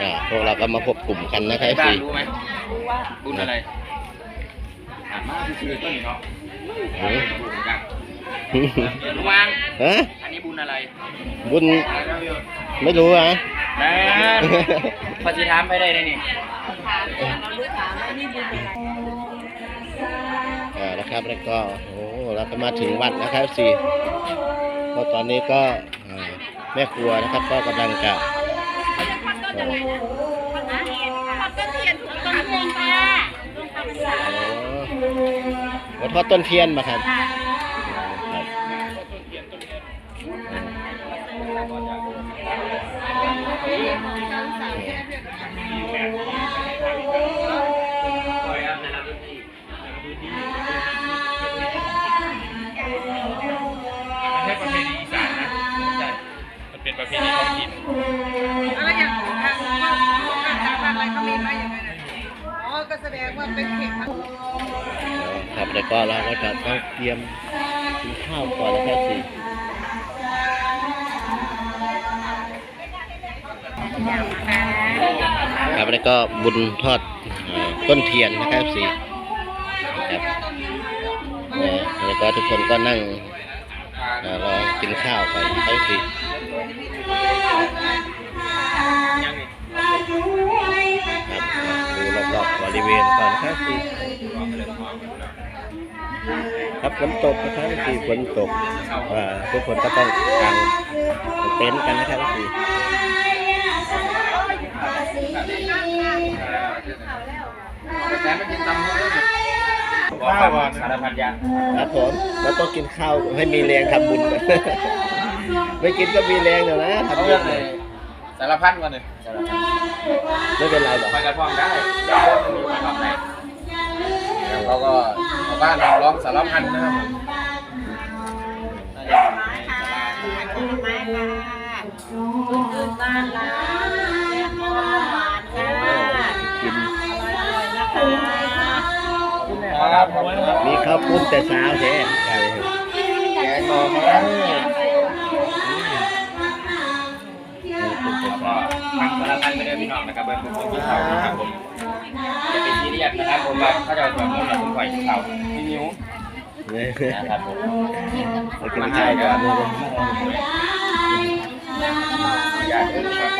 อ่าพวกเราก็มาพบกลุ่มกันนะครับบ้าสินรู้ไหมบุญอะไรอ่านมาคือต้นนี่เนาะบุญจังลุงวางฮะอันนี้บุญอะไรบุญไม่รู้อะแม่พอจะถามไปได้เลยนี่อ่านะครับแล้วก็โอ้เราก็มาถึงวัดนะครับสิเพราะตอนนี้ก็อ่าแม่ครัวนะครับก็กำลังจะ เอ่อต้นเทียนถูกต้นเทียนค่ะต้นคำภาษาโอ้ทอดต้นเทียนมาครับครับ ครับแล้วก็เราก็จะต้องเตรียมกินข้าวก่อนนะครับสิครับแล้วก็บุญทอดต้นเทียนนะครับสิครับแล้วก็ทุกคนก็นั่งรอกินข้าวก่อนครับสิ เวณก่อนนะครับครับฝนตกนะครับที่ฝนตกทุกคนก็ต้องกางเต็นท์กันนะครับที่แต่มันกินตำเลยข้าววันสารพัดยาครับผมเราต้องกินข้าวให้มีแรงทำบุญไม่กินก็มีแรงเดี๋ยวนะทำเรื่องเลยสารพัดวันเลยสารพัด ไม่เป็นไรหรอกไปกระท่อมได้มีไปทำไหนเราก็บ้านเราร้องสารพันนะครับไม้ค่ะต้นอื่นบ้านละแตงโมหวานค่ะกินอร่อยๆนะคะครับผมมีข้าวปุ้นแต่เช้าแท้แกงนมก็ นไปเลยพี่อนะครับเบิ้ลผมที่เขานะครับผมจะเป็นซีเรียสนะครับผมว่าเขาจะเอาแบบนู้นเราต้องปล่อยเขาพี่นิ้วนะครับผมมากินข้ก่อนอยากรู้ครับ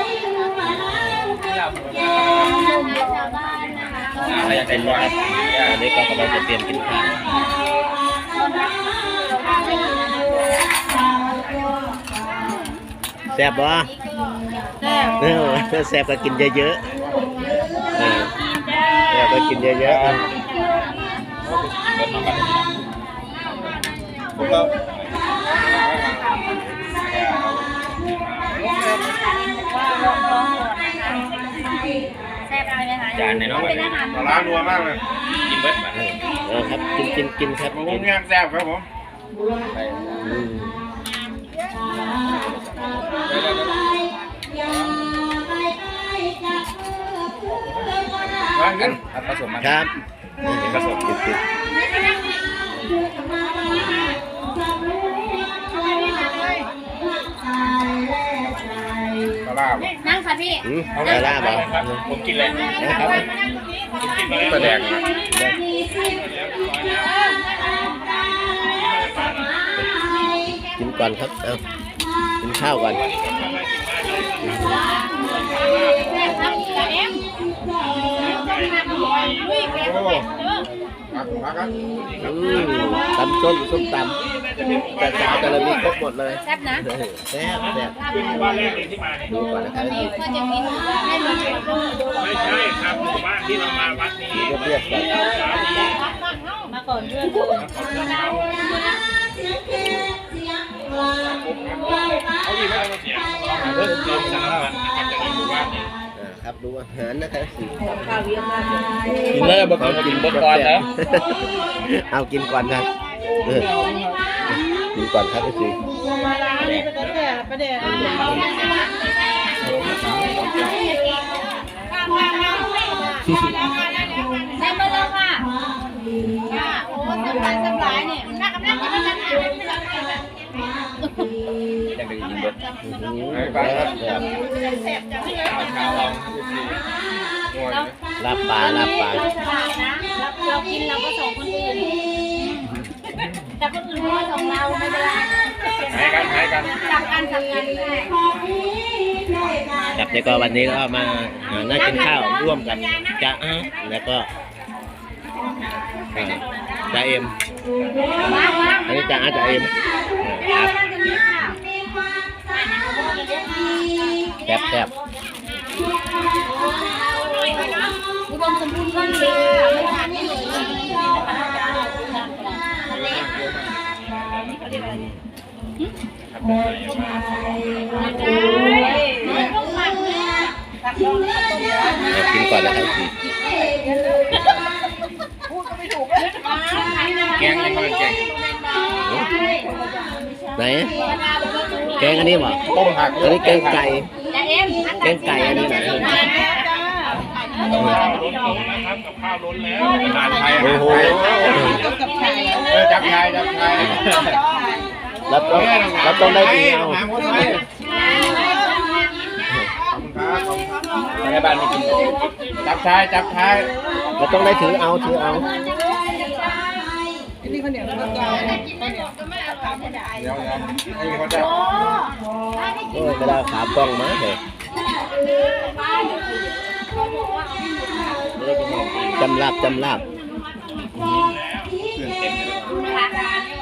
อยากเป็เป็นว่าครับตอนนี้ก็กำลังจะเตรียมกินข้าวแซ่บบ่ ซ่บเออแซ่บก็กินเยอะๆเออแซ่บก็กินเยอะๆผมก็แซ่บอะไรนะคะจานในน้องเป็นอาหารปลาร้านัวมากเลยกินเบิร์ดมาเออครับกินกินกินครับผมกินย่างแซ่บครับผมอืมวางกัน ครับผสมมาครับผสมกินกินปลาร้านั่งค่ะพี่อืมปลาล่าบ่ผมกินเลยนะครับปลาแดงกินก่อนครับเอากินข้าวก่อน ตำส้มส้มตำแต่สาวแต่ละมีครบหมดเลยแซ่บนะเออแซ่บแซ่บบ้านแรกเลยที่มาเนี่ยดูก่อนนะครับนี่ก็จะมีให้มีส่วนร่วมไม่ใช่ครับหมู่บ้านที่เรามาวัดนี้เรียบๆก่อนมาก่อนเพื่อนเขาดีไม่ต้องเสียเริ่ม เริ่มสารพันนะครับจากหมู่บ้านนี้อ่าครับดูอาหารนะครับสิกินเลยบอกกินบก่อนนะเอากินก่อนครับเออกินก่อนครับพี่สิประเดี๋ยวแซ่บไปเลยค่ะค่ะโอ้สบายสบายเนี่ยนักกับนักกับนักกับนักยังได้กินเดอืมแซ่บแซ่บแซ่บจังเลยข้า วลองอลาบปลาลาบปลาเราฉลานะเรากินเราก็ส่งคนอื่น แต่คนอื่นก็ส่งเราไม่เป็นไรหายกันหายกันจับกันจับกันได้ครับแล้วก็วันนี้ก็มาอ่านั่งกินข้าวร่วมกับจ้าแล้วก็อ่าจ้าเอ็มอันนี้จ้าจ้าเอ็มครับ ซ่บแซ่บอุดมสมบูรณ์มากเลยไม่ทานไม่เลยไม่ต้องหมักเลยตักลงตักต้มแล้วเดี๋ยวกินก่อนนะครับสิพูดก็ไม่ถูกเลยแกงยังไงแกงไหน แกงอันนี้บ่ต้มผักอันนี้แกงไก่จะ เอ็มแกงไก่อันนี้ไหนนะครับกับข้าวล้นแล้วทานไทยโอ้โหต้องกับไข่เออจับไทยจับไทยเราต้องเราต้องได้ดีเอาหาคนไทยในบ้านไม่กินจับไทยจับไทยเราต้องได้ถือเอาถือเอาอันนี้ข้าวเหนียวแล้วก็ข้าวเหนียวเดี๋ยวเดี๋ยวไอ้เขาจะโอ้ยก็ได้ขากล้องมาเลย จำลาบจำลาบ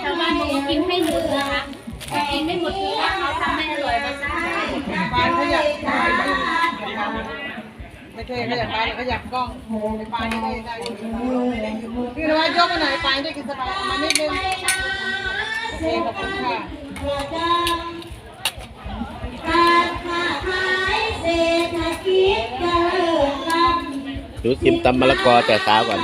ชาวบ้านบอกกินให้หมดนะคะกินไม่หมดคือว่าเขาทำไม่อร่อยม่ใช่ปานเขาอยากถ่ายไม่เคยเขาอยากไปานเขาอยากกล้องไอ้ปานนี่ได้พี่นวัดยกมาหน่อยปานได้กินสบายมานิดนึงโอเคขอบคุณค่ะ ดูชิมตำมะละกอแต่เช้าก่อน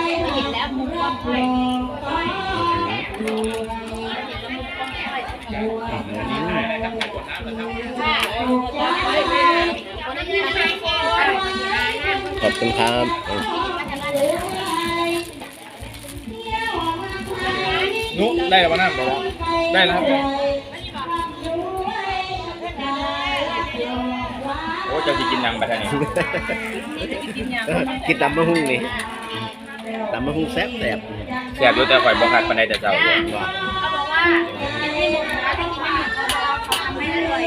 ขอบคุณครับนุ๊ได้แล้ววะนั่นได้แล้วครับ จ้าที่กินนังไปทางนี้กินตำมะฮุ่งนี่ตำมะฮุ่งแซ่บแซ่บแซ่บอยู่แต่ข่อยบ่คักปานใดแต่เจ้าอยู่เขาบอกว่ากินให้หมดนะที่กินไม่หมดเขาบอกว่าเขาทำไม่อร่อย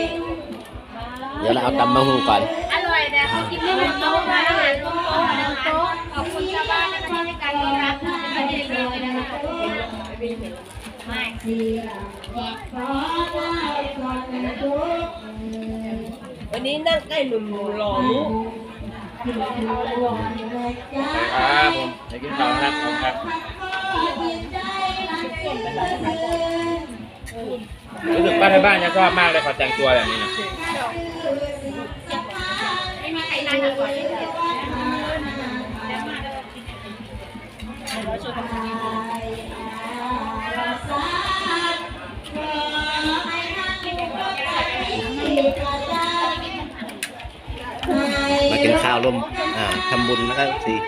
เดี๋ยวเราเอาตำมะฮุ่งก่อนอร่อยแต่เขากินไม่หมดโต๊ะทานอาหารลงโต๊ะลงโต๊ะขอบคุณชาวบ้านนะคะที่ให้การต้อนรับเป็นประเด็นเลยนะคะไม่วั นนี้นั่งใกล้หนุ่มหล่อลูกครับผมจะกินข้าวครับผมครับรู้สึกป้าที่บ้านจะชอบมากเลยเขาแต่งตัวแบบนี้นะ ไม่มีใครนั่งอร่อยเลย มา กินข้าวร่วมอ่าทำบุญนะครับสิข